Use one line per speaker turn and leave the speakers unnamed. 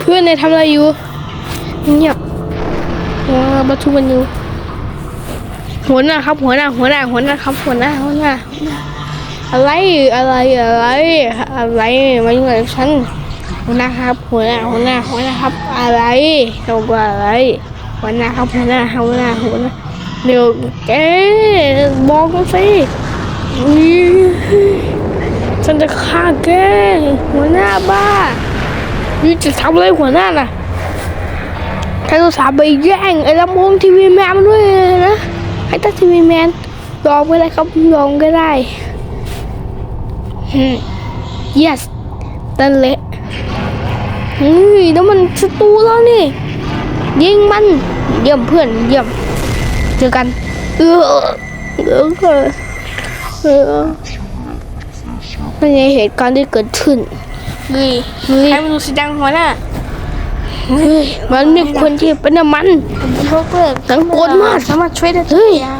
เพื่อนเนี่ยทำอะไรอยู่เงียบว้าประชุมกันอยู่หัวหน้าครับ หัวหน้าหัวหน้าหัวหน้าครับหัวหน้าหัวหน้าอะไรอะไรอะไรอะไรมายุ่งกับฉันหัวหน้าครับหัวหน้าหัวหน้าหัวหน้าครับ อะไรเราว่าอะไรหัวหน้าครับหัวหน้าหัวหน้าหัวหน้าเดี๋ยวแกบอกมาสิฉันจะฆ่าแกหัวหน้าบ้า นี่จะทำอะไรหัวหน้าน่ะถ้าเราสาห์ไปแย่งไอ้ลำโพงทีวีแมนด้วยนะให้ตั้งทีวีแมนยอมก็ได้ครับยอมก็ได้ฮึม yes ตันเละเฮ้ยแล้วมันศัตรูแล้วนี่ ยิงมันเยี่ยมเพื่อนเยี่ยมเจอกัน เออเออเออเออนั่นไงเหตุการณ์ที่เกิดขึ้น เฮ้ยเฮ้ย
ใครมันดูสีดังหัวหน้า
เฮ้ยมันมีคนที่เป็นน้ำมัน
พวกเพื่อน
สังโกนมาก
สามารถช่วยได้ทุ
เฮ้
ก
ย
อย่าง